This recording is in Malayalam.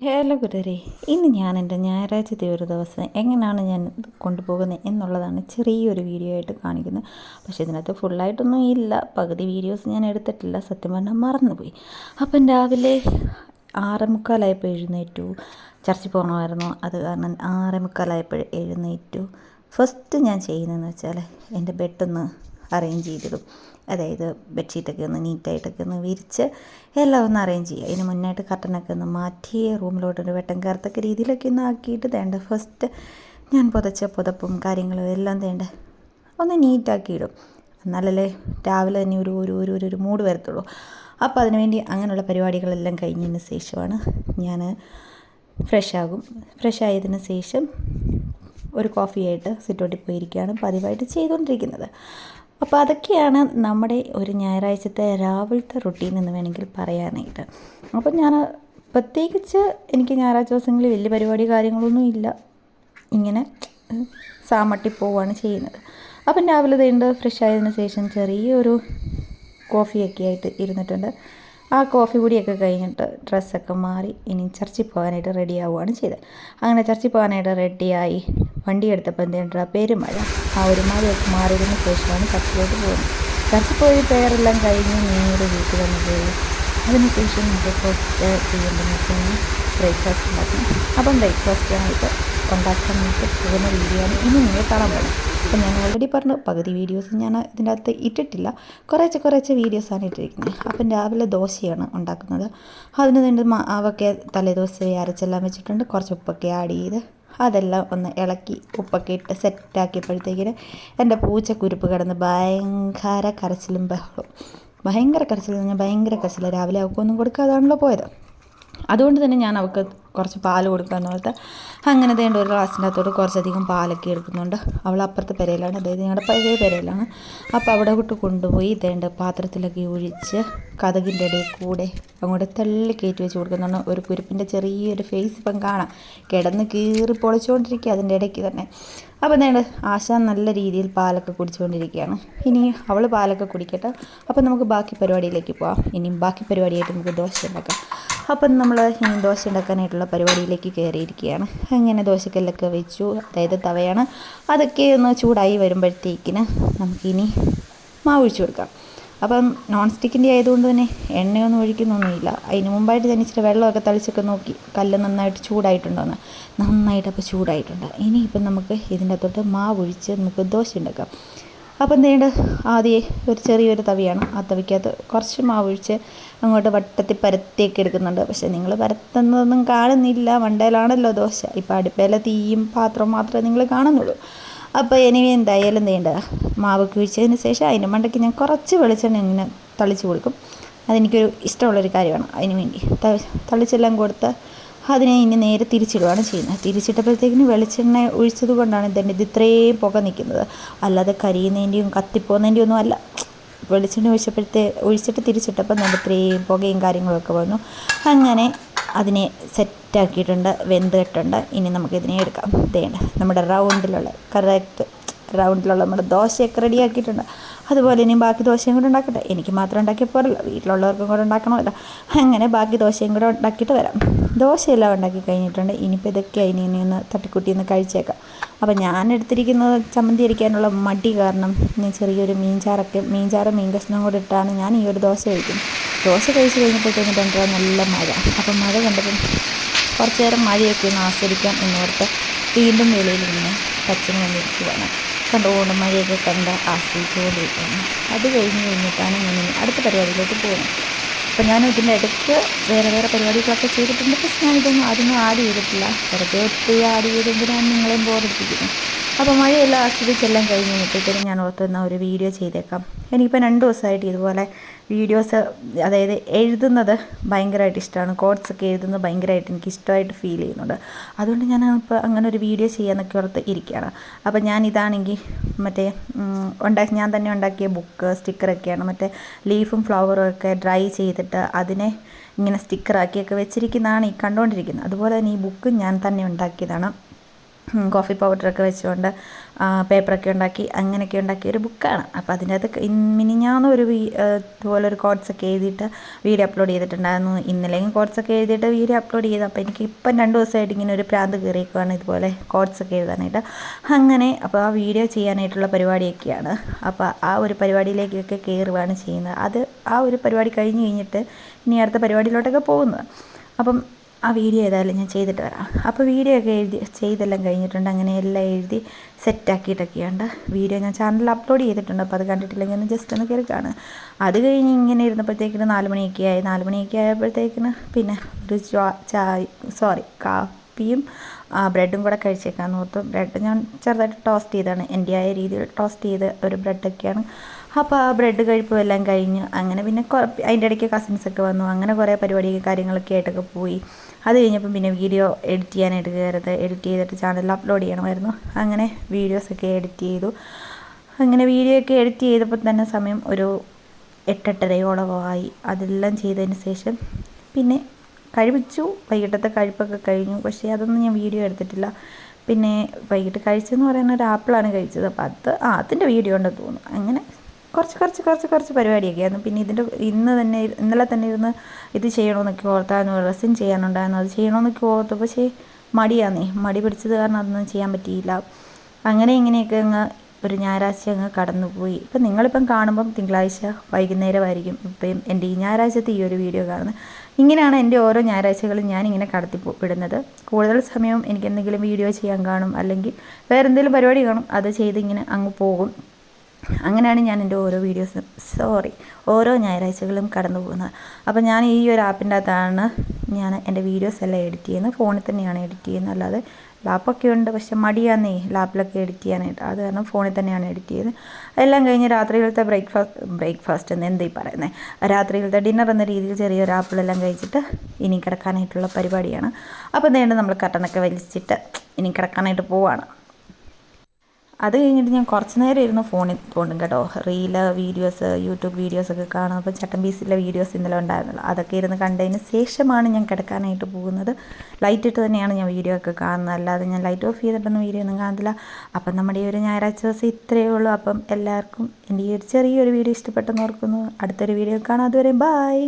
ഹലോ കൂട്ടുകാരെ ഇന്ന് ഞാൻ എന്റെ ഞായറാഴ്ചത്തെ ഒരു ദിവസം എങ്ങനെയാണ് ഞാൻ കൊണ്ടുപോകുന്നത് എന്നുള്ളതാണ് ചെറിയൊരു വീഡിയോ ആയിട്ട് കാണിക്കുന്നത്. പക്ഷേ ഇതിനകത്ത് ഫുള്ളായിട്ടൊന്നും ഇല്ല. പകുതി വീഡിയോസ് ഞാൻ എടുത്തിട്ടില്ല. സത്യം പറഞ്ഞാൽ മറന്നുപോയി. അപ്പം രാവിലെ ആറേമുക്കാലായപ്പോൾ എഴുന്നേറ്റു. ചർച്ചിൽ പോകണമായിരുന്നു. അത് കാരണം ആറേമുക്കാലായപ്പോൾ എഴുന്നേറ്റു. ഫസ്റ്റ് ഞാൻ ചെയ്യുന്നതെന്ന് വെച്ചാൽ എന്റെ ബെഡൊന്ന് അറേഞ്ച് ചെയ്തിടും. അതായത് ബെഡ്ഷീറ്റൊക്കെ ഒന്ന് നീറ്റായിട്ടൊക്കെ ഒന്ന് വിരിച്ച് എല്ലാം ഒന്ന് അറേഞ്ച് ചെയ്യുക. അതിന് മുന്നായിട്ട് കർട്ടനൊക്കെ ഒന്ന് മാറ്റി റൂമിലോട്ടൊരു വെട്ടം കയറത്തക്ക രീതിയിലൊക്കെ ഒന്ന് ആക്കിയിട്ട് തേണ്ട ഫസ്റ്റ് ഞാൻ പുതച്ച പുതപ്പും കാര്യങ്ങളും എല്ലാം തേണ്ട ഒന്ന് നീറ്റാക്കി ഇടും. എന്നാലല്ലേ രാവിലെ തന്നെ ഒരു ഒരു ഒരു ഒരു മൂഡ് വരത്തുള്ളൂ. അപ്പോൾ അതിനുവേണ്ടി അങ്ങനെയുള്ള പരിപാടികളെല്ലാം കഴിഞ്ഞതിന് ശേഷമാണ് ഞാൻ ഫ്രഷ് ആകും. ഫ്രഷ് ആയതിന് ശേഷം ഒരു കോഫിയായിട്ട് സിറ്റോട്ടിൽ പോയിരിക്കുകയാണ് പതിവായിട്ട് ചെയ്തുകൊണ്ടിരിക്കുന്നത്. അപ്പോൾ അതൊക്കെയാണ് നമ്മുടെ ഒരു ഞായറാഴ്ചത്തെ രാവിലത്തെ റുട്ടീൻ എന്ന് വേണമെങ്കിൽ പറയാനായിട്ട്. അപ്പം ഞാൻ പ്രത്യേകിച്ച് എനിക്ക് ഞായറാഴ്ച ദിവസങ്ങളിൽ വലിയ പരിപാടി കാര്യങ്ങളൊന്നും ഇല്ല. ഇങ്ങനെ സാമട്ടി പോവുകയാണ് ചെയ്യുന്നത്. അപ്പം രാവിലെ തേണ്ട് ഫ്രഷ് ആയതിനു ശേഷം ചെറിയൊരു കോഫിയൊക്കെ ആയിട്ട് ഇരുന്നിട്ടുണ്ട്. ആ കോഫി കൂടിയൊക്കെ കഴിഞ്ഞിട്ട് ഡ്രസ്സൊക്കെ മാറി ഇനി ചർച്ചിൽ പോകാനായിട്ട് റെഡി ആവുകയാണ് ചെയ്തത്. അങ്ങനെ ചർച്ചിൽ പോകാനായിട്ട് റെഡിയായി വണ്ടി എടുത്തപ്പോൾ എന്തെയ്യണ്ട പെരുമഴ? ആ ഒരു മഴയൊക്കെ മാറിയതിന് ശേഷമാണ് ചർച്ചിലോട്ട് പോകുന്നത്. ചർച്ചിൽ പോയി പേരെല്ലാം കഴിഞ്ഞ് നേരെ വീട്ടിൽ വന്ന് പോയി അതിനുശേഷം ബ്രേക്ക്ഫാസ്റ്റ് ചെയ്യേണ്ടതെന്ന് വെച്ചാൽ ബ്രേക്ക്ഫാസ്റ്റ് ഉണ്ടാക്കണം അപ്പം ബ്രേക്ക്ഫാസ്റ്റിനായിട്ട് ഉണ്ടാക്കാനായിട്ട് പോകുന്ന വീഡിയോ ആണ് ഇനി നിങ്ങൾ കാണാൻ പോകുന്നത്. അപ്പം ഞാൻ ഓൾറെഡി പറഞ്ഞു പകുതി വീഡിയോസ് ഞാൻ ഇതിന്റെ അകത്ത് ഇട്ടിട്ടില്ല. കുറേശ്ശെ കുറേശ്ശെ വീഡിയോസാണ് ഇട്ടിരിക്കുന്നത്. അപ്പം രാവിലെ ദോശയാണ് ഉണ്ടാക്കുന്നത്. അതിന് വേണ്ടി മാവൊക്കെ തലേദിവസം അരച്ചെല്ലാം വെച്ചിട്ടുണ്ട്. കുറച്ച് ഉപ്പൊക്കെ ആഡ് ചെയ്ത് അതെല്ലാം ഒന്ന് ഇളക്കി ഉപ്പൊക്കെ ഇട്ട് സെറ്റാക്കിയപ്പോഴത്തേക്കിന് എന്റെ പൂച്ചക്കുരുപ്പ് കിടന്ന് ഭയങ്കര കരച്ചിലും ബഹളും ഭയങ്കര കരച്ചിൽ ഞാൻ ഭയങ്കര കരച്ചിൽ രാവിലെ അവൾക്കൊന്നും കൊടുക്കാതാണല്ലോ പോയത്. അതുകൊണ്ട് തന്നെ ഞാൻ അവൾക്ക് കുറച്ച് പാൽ കൊടുക്കാമെന്ന് പറഞ്ഞിട്ട് അങ്ങനെ തേണ്ട ഒരു ഗ്ലാസിന്റെ അകത്തോട്ട് കുറച്ചധികം പാലൊക്കെ എടുക്കുന്നുണ്ട്. അവൾ അപ്പുറത്തെ പെരയിലാണ്. അതായത് ഞങ്ങളുടെ പഴയ പെരയിലാണ്. അപ്പോൾ അവിടെ വിട്ട് കൊണ്ടുപോയി തേണ്ട പാത്രത്തിലൊക്കെ ഒഴിച്ച് കഥകിന്റെ ഇടയിൽ കൂടെ അങ്ങോട്ട് തള്ളി കയറ്റി വെച്ച് കൊടുക്കുന്നുണ്ട്. ഒരു കുരുപ്പിന്റെ ചെറിയൊരു ഫേസ് ഇപ്പം കാണാം. കിടന്ന് കീറി പൊളിച്ചുകൊണ്ടിരിക്കുക അതിന്റെ ഇടയ്ക്ക് തന്നെ. അപ്പോൾ നേട് ആശ നല്ല രീതിയിൽ പാലൊക്കെ കുടിച്ചുകൊണ്ടിരിക്കുകയാണ് ഇനി അവൾ പാലൊക്കെ കുടിക്കട്ടെ. അപ്പോൾ നമുക്ക് ബാക്കി പരിപാടിയിലേക്ക് പോവാം. ഇനിയും ബാക്കി പരിപാടിയായിട്ട് നമുക്ക് ദോശ ഉണ്ടാക്കാം. അപ്പം നമ്മൾ ഇനി ദോശ ഉണ്ടാക്കാനായിട്ടുള്ള പരിപാടിയിലേക്ക് കയറിയിരിക്കുകയാണ്. അങ്ങനെ ദോശക്കല്ലൊക്കെ വെച്ചു. അതായത് തവയാണ്. അതൊക്കെ ഒന്ന് ചൂടായി വരുമ്പോഴത്തേക്കിന് നമുക്കിനി മാവ് ഒഴിച്ചു കൊടുക്കാം. അപ്പം നോൺ സ്റ്റിക്കിന്റെ ആയതുകൊണ്ട് തന്നെ എണ്ണയൊന്നും ഒഴിക്കുന്നൊന്നുമില്ല. അതിന് മുമ്പായിട്ട് തന്നെ ഇച്ചിരി വെള്ളമൊക്കെ തളിച്ചൊക്കെ നോക്കി. കല്ല് നന്നായിട്ട് ചൂടായിട്ടുണ്ടോയെന്ന് നന്നായിട്ട് അപ്പോൾ ചൂടായിട്ടുണ്ട്. ഇനിയിപ്പം നമുക്ക് ഇതിന്റെ അകത്തോട്ട് മാവ് ഒഴിച്ച് നമുക്ക് ദോശ ഉണ്ടാക്കാം. അപ്പം എന്തുണ്ട് ആദ്യം ഒരു ചെറിയൊരു തവിയാണ്. ആ തവിക്കകത്ത് കുറച്ച് മാവ് ഒഴിച്ച് അങ്ങോട്ട് വട്ടത്തിൽ പരത്തിയൊക്കെ എടുക്കുന്നുണ്ട്. പക്ഷേ നിങ്ങൾ പരത്തുന്നതൊന്നും കാണുന്നില്ല. വണ്ടയിലാണല്ലോ ദോശ. ഇപ്പം അടുപ്പയിലെ തീയും പാത്രവും മാത്രമേ നിങ്ങൾ കാണുന്നുള്ളൂ. അപ്പോൾ ഇനി എന്തായാലും നീണ്ട മാവ് കുഴിച്ചതിന് ശേഷം അതിന്റെ മണ്ടയ്ക്ക് ഞാൻ കുറച്ച് വെളിച്ചെണ്ണ ഇങ്ങനെ തളിച്ച് കൊടുക്കും. അതെനിക്കൊരു ഇഷ്ടമുള്ളൊരു കാര്യമാണ്. അതിന് വേണ്ടി തളിച്ചെല്ലാം കൊടുത്ത് അതിനെ ഇനി നേരെ തിരിച്ചിടുകയാണ് ചെയ്യുന്നത്. തിരിച്ചിട്ടപ്പോഴത്തേക്കിന് വെളിച്ചെണ്ണ ഒഴിച്ചത് കൊണ്ടാണ് ഇതിന്റെ ഇത് ഇത്രയും പുക നിൽക്കുന്നത്. അല്ലാതെ കരിയുന്നതിന്റെയും കത്തിപ്പോകുന്നതിന്റെയും ഒന്നും അല്ല. വെളിച്ചെണ്ണ ഒഴിച്ചപ്പോഴത്തെ ഒഴിച്ചിട്ട് തിരിച്ചിട്ടപ്പോൾ നല്ല ഇത്രയും പുകയും കാര്യങ്ങളൊക്കെ വന്നു. അങ്ങനെ അതിനെ സെറ്റാക്കിയിട്ടുണ്ട് വെന്തിട്ടുണ്ട്. ഇനി നമുക്കിതിനെ എടുക്കാം. ഇതേണ്ട നമ്മുടെ റൗണ്ടിലുള്ള കറക്റ്റ് റൗണ്ടിലുള്ള നമ്മുടെ ദോശയൊക്കെ റെഡിയാക്കിയിട്ടുണ്ട് അതുപോലെ ഇനിയും ബാക്കി ദോശയും കൂടെ ഉണ്ടാക്കട്ടെ. എനിക്ക് മാത്രം ഉണ്ടാക്കിയ പോരല്ലോ. വീട്ടിലുള്ളവർക്കും കൂടെ ഉണ്ടാക്കണമല്ലോ. അങ്ങനെ ബാക്കി ദോശയും കൂടെ ഉണ്ടാക്കിയിട്ട് വരാം. ദോശയെല്ലാം ഉണ്ടാക്കി കഴിഞ്ഞിട്ടുണ്ട്. ഇനിയിപ്പോൾ ഇതൊക്കെ ഇനി ഇനി ഒന്ന് തട്ടിക്കുട്ടി ഒന്ന് കഴിച്ചേക്കാം. അപ്പോൾ ഞാൻ എടുത്തിരിക്കുന്നത് ചമ്മന്തി അരിക്കാനുള്ള മടി കാരണം ഞാൻ ചെറിയൊരു മീൻചാറൊക്കെ മീൻചാറും മീൻ കഷ്ണം കൂടെ ഇട്ടാണ് ഞാൻ ഈ ഒരു ദോശ കഴിക്കുന്നത്. ദോശ കഴിച്ച് കഴിഞ്ഞപ്പോഴത്തേക്കും നല്ല മഴ. അപ്പം മഴ കണ്ടപ്പം കുറച്ച് നേരം മഴയൊക്കെ ഒന്ന് ആസ്വദിക്കാം എന്നോർത്ത് വീണ്ടും വെളിയിൽ ഇങ്ങനെ പച്ചന് വന്നിരിക്കുവാണ് കണ്ടുകൊണ്ട് കണ്ട കണ്ട് ആസ്വദിച്ചുകൊണ്ടിരിക്കുകയാണ് അത് കഴിഞ്ഞ് കഴിഞ്ഞിട്ടാണ് ഞാൻ അടുത്ത പരിപാടിയിലോട്ട് പോകുന്നത്. അപ്പം ഞാൻ ഇതിന്റെ ഇടയ്ക്ക് വേറെ വേറെ പരിപാടികളൊക്കെ ചെയ്തിട്ടുണ്ട്. പക്ഷെ ഞാനിതൊന്നും ആദ്യമേ ആഡ് ചെയ്തിട്ടില്ല. വെറുതെ ഒത്തിരി ആഡ് ചെയ്തെങ്കിലാണ് നിങ്ങളെയും ബോറടിപ്പിക്കുന്നത് അപ്പോൾ മഴയെല്ലാം ആസ്വദിച്ചെല്ലാം കഴിഞ്ഞ് കഴിഞ്ഞപ്പോഴത്തേക്കും ഞാൻ ഓർത്തുന്ന ഒരു വീഡിയോ ചെയ്തേക്കാം. എനിക്കിപ്പോൾ രണ്ട് ദിവസമായിട്ട് ഇതുപോലെ വീഡിയോസ് അതായത് എഴുതുന്നത് ഭയങ്കരമായിട്ട് ഇഷ്ടമാണ്. കോഡ്സ് ഒക്കെ എഴുതുന്നത് ഭയങ്കരമായിട്ട് എനിക്ക് ഇഷ്ടമായിട്ട് ഫീൽ ചെയ്യുന്നുണ്ട്. അതുകൊണ്ട് ഞാൻ ഇപ്പോൾ അങ്ങനെ ഒരു വീഡിയോ ചെയ്യാമെന്നൊക്കെ ഓർത്ത് ഇരിക്കുകയാണ്. അപ്പോൾ ഞാൻ ഇതാണെങ്കിൽ മറ്റേ ഉണ്ടാക്കി ഞാൻ തന്നെ ഉണ്ടാക്കിയ ബുക്ക് സ്റ്റിക്കറൊക്കെയാണ് മറ്റേ ലീഫും ഫ്ലവറും ഒക്കെ ഡ്രൈ ചെയ്തിട്ട് അതിനെ ഇങ്ങനെ സ്റ്റിക്കറാക്കിയൊക്കെ വെച്ചിരിക്കുന്നതാണ് ഈ കണ്ടുകൊണ്ടിരിക്കുന്നത് അതുപോലെ തന്നെ ഈ ബുക്ക് ഞാൻ തന്നെ ഉണ്ടാക്കിയതാണ്. കോഫി പൗഡറൊക്കെ വെച്ചുകൊണ്ട് പേപ്പറൊക്കെ ഉണ്ടാക്കി അങ്ങനെയൊക്കെ ഉണ്ടാക്കിയ ഒരു ബുക്കാണ് അപ്പോൾ അതിന്റെ അകത്ത് മിനിഞ്ഞാന്ന് ഒരു വീ ഇതുപോലെ ഒരു കോഡ്സ് ഒക്കെ എഴുതിയിട്ട് വീഡിയോ അപ്ലോഡ് ചെയ്തിട്ടുണ്ടായിരുന്നു. ഇന്നലെയും കോഡ്സ് ഒക്കെ എഴുതിയിട്ട് വീഡിയോ അപ്ലോഡ് ചെയ്തു അപ്പോൾ എനിക്ക് ഇപ്പം രണ്ട് ദിവസമായിട്ട് ഇങ്ങനെ ഒരു പ്രാന്ത് കയറിയേക്കുവാണ് ഇതുപോലെ കോഡ്സ് ഒക്കെ എഴുതാനായിട്ട്. അങ്ങനെ അപ്പോൾ ആ വീഡിയോ ചെയ്യാനായിട്ടുള്ള പരിപാടിയൊക്കെയാണ്. അപ്പോൾ ആ ഒരു പരിപാടിയിലേക്കൊക്കെ കയറുകയാണ് ചെയ്യുന്നത്. അത് ആ ഒരു പരിപാടി കഴിഞ്ഞ് കഴിഞ്ഞിട്ട് ഇനി അടുത്ത പരിപാടിയിലോട്ടൊക്കെ പോകുന്നത്. അപ്പം ആ വീഡിയോ ഏതായാലും ഞാൻ ചെയ്തിട്ട് വരാം. അപ്പോൾ വീഡിയോ ഒക്കെ എഴുതി ചെയ്തെല്ലാം കഴിഞ്ഞിട്ടുണ്ട്. അങ്ങനെ എല്ലാം എഴുതി സെറ്റാക്കിയിട്ടൊക്കെയുണ്ട് വീഡിയോ ഞാൻ ചാനലിൽ അപ്ലോഡ് ചെയ്തിട്ടുണ്ട്. അപ്പോൾ അത് കണ്ടിട്ടില്ലെങ്കിൽ ഒന്ന് ജസ്റ്റ് ഒന്ന് കാണുക അത് കഴിഞ്ഞ് ഇങ്ങനെ ഇരുന്നപ്പോഴത്തേക്കിന് നാല് മണിയൊക്കെ ആയി. നാല് മണിയൊക്കെ ആയപ്പോഴത്തേക്കിന് പിന്നെ ഒരു ചായ സോറി കാപ്പിയും ബ്രെഡും കൂടെ കഴിച്ചേക്കാമെന്ന് ഓർത്തു. ബ്രെഡ് ഞാൻ ചെറുതായിട്ട് ടോസ്റ്റ് ചെയ്താണ് എന്റെ ആയ രീതിയിൽ ടോസ്റ്റ് ചെയ്ത് ഒരു ബ്രെഡൊക്കെയാണ് അപ്പോൾ ആ ബ്രെഡ് കഴിപ്പും എല്ലാം കഴിഞ്ഞ് അങ്ങനെ പിന്നെ അതിന്റെ ഇടയ്ക്ക് കസിൻസൊക്കെ വന്നു. അങ്ങനെ കുറേ പരിപാടി കാര്യങ്ങളൊക്കെ ആയിട്ടൊക്കെ പോയി. അത് കഴിഞ്ഞപ്പം പിന്നെ വീഡിയോ എഡിറ്റ് ചെയ്യാനായിട്ട് കയറത് എഡിറ്റ് ചെയ്തിട്ട് ചാനലിൽ അപ്ലോഡ് ചെയ്യണമായിരുന്നു. അങ്ങനെ വീഡിയോസൊക്കെ എഡിറ്റ് ചെയ്തു. അങ്ങനെ വീഡിയോ ഒക്കെ എഡിറ്റ് ചെയ്തപ്പോൾ തന്നെ സമയം ഒരു എട്ടെട്ടരയോളമായി അതെല്ലാം ചെയ്തതിന് ശേഷം പിന്നെ കഴിപ്പിച്ചു. വൈകിട്ടത്തെ കഴിപ്പൊക്കെ കഴിഞ്ഞു. പക്ഷേ അതൊന്നും ഞാൻ വീഡിയോ എടുത്തിട്ടില്ല. പിന്നെ വൈകിട്ട് കഴിച്ചെന്ന് പറയുന്ന ഒരു ആപ്പിളാണ് കഴിച്ചത്. അപ്പോൾ അത് ആ അതിന്റെ വീഡിയോ ഉണ്ടെന്ന് തോന്നുന്നു. അങ്ങനെ കുറച്ച് കുറച്ച് കുറച്ച് കുറച്ച് പരിപാടിയൊക്കെ ആയിരുന്നു. പിന്നെ ഇതിന്റെ ഇന്ന് തന്നെ ഇന്നലെ തന്നെ ഇരുന്ന് ഇത് ചെയ്യണമെന്നൊക്കെ ഓർത്തായിരുന്നു. റെസിൻ ചെയ്യാനുണ്ടായിരുന്നു. അത് ചെയ്യണമെന്നൊക്കെ ഓർത്തു പക്ഷേ മടിയാന്നേ. മടി പിടിച്ചത് കാരണം അതൊന്നും ചെയ്യാൻ പറ്റിയില്ല. അങ്ങനെ ഇങ്ങനെയൊക്കെ അങ്ങ് ഒരു ഞായറാഴ്ച അങ്ങ് കടന്നുപോയി. ഇപ്പം നിങ്ങളിപ്പം കാണുമ്പം തിങ്കളാഴ്ച വൈകുന്നേരമായിരിക്കും. ഇപ്പം എന്റെ ഈ ഞായറാഴ്ചത്തെ ഈ ഒരു വീഡിയോ കാണുന്നത്. ഇങ്ങനെയാണ് എന്റെ ഓരോ ഞായറാഴ്ചകളും ഞാനിങ്ങനെ കടത്തി വിടുന്നത്. കൂടുതൽ സമയവും എനിക്ക് എന്തെങ്കിലും വീഡിയോ ചെയ്യാൻ കാണും അല്ലെങ്കിൽ വേറെ എന്തെങ്കിലും പരിപാടി കാണും. അത് ചെയ്ത് ഇങ്ങനെ അങ്ങ് പോകും. അങ്ങനെയാണ് ഞാൻ എന്റെ ഓരോ വീഡിയോസും സോറി ഓരോ ഞായറാഴ്ചകളും കടന്നു പോകുന്നത്. അപ്പോൾ ഞാൻ ഈ ഒരു ആപ്പിന്റെ അകത്താണ് ഞാൻ എന്റെ വീഡിയോസ് എല്ലാം എഡിറ്റ് ചെയ്യുന്നത്. ഫോണിൽ തന്നെയാണ് എഡിറ്റ് ചെയ്യുന്നത്. അല്ലാതെ ലാപ്പൊക്കെ ഉണ്ട് പക്ഷെ മടിയാന്നേ ലാപ്പിലൊക്കെ എഡിറ്റ് ചെയ്യാനായിട്ട്. അത് കാരണം ഫോണിൽ തന്നെയാണ് എഡിറ്റ് ചെയ്യുന്നത് എല്ലാം കഴിഞ്ഞ് രാത്രിയിലത്തെ ബ്രേക്ക്ഫാസ്റ്റ് ബ്രേക്ക്ഫാസ്റ്റ് എന്ന് എന്തായി പറയുന്നത് രാത്രിയിലത്തെ ഡിന്നർ എന്ന രീതിയിൽ ചെറിയൊരു ആപ്പിളെല്ലാം കഴിച്ചിട്ട് ഇനി കിടക്കാനായിട്ടുള്ള പരിപാടിയാണ്. അപ്പോൾ നേരിട്ട് നമ്മൾ കട്ടനൊക്കെ വലിച്ചിട്ട് ഇനി കിടക്കാനായിട്ട് പോവാണ്. അത് കഴിഞ്ഞിട്ട് ഞാൻ കുറച്ച് നേരം ഇരുന്ന് ഫോണിൽ തോണ്ടും കേട്ടോ. റീൽ വീഡിയോസ് യൂട്യൂബ് വീഡിയോസൊക്കെ കാണും. അപ്പോൾ ചട്ടൻ പീസിലെ വീഡിയോസ് ഇന്നലെ ഉണ്ടായിരുന്നല്ലോ. അതൊക്കെ ഇരുന്ന് കണ്ടതിന് ശേഷമാണ് ഞാൻ കിടക്കാനായിട്ട് പോകുന്നത്. ലൈറ്റ് ഇട്ട് തന്നെയാണ് ഞാൻ വീഡിയോ ഒക്കെ കാണുന്നത്. അല്ലാതെ ഞാൻ ലൈറ്റ് ഓഫ് ചെയ്തിട്ടൊന്നും വീഡിയോ ഒന്നും കാണത്തില്ല. അപ്പം നമ്മുടെ ഈ ഒരു ഞായറാഴ്ച ദിവസം ഇത്രയേ ഉള്ളൂ. അപ്പം എല്ലാവർക്കും എന്റെ ഈ ഒരു ചെറിയൊരു വീഡിയോ ഇഷ്ടപ്പെട്ടെന്ന് ഓർക്കുന്നു. അടുത്തൊരു വീഡിയോ കാണാം. അതുവരെ ബായ്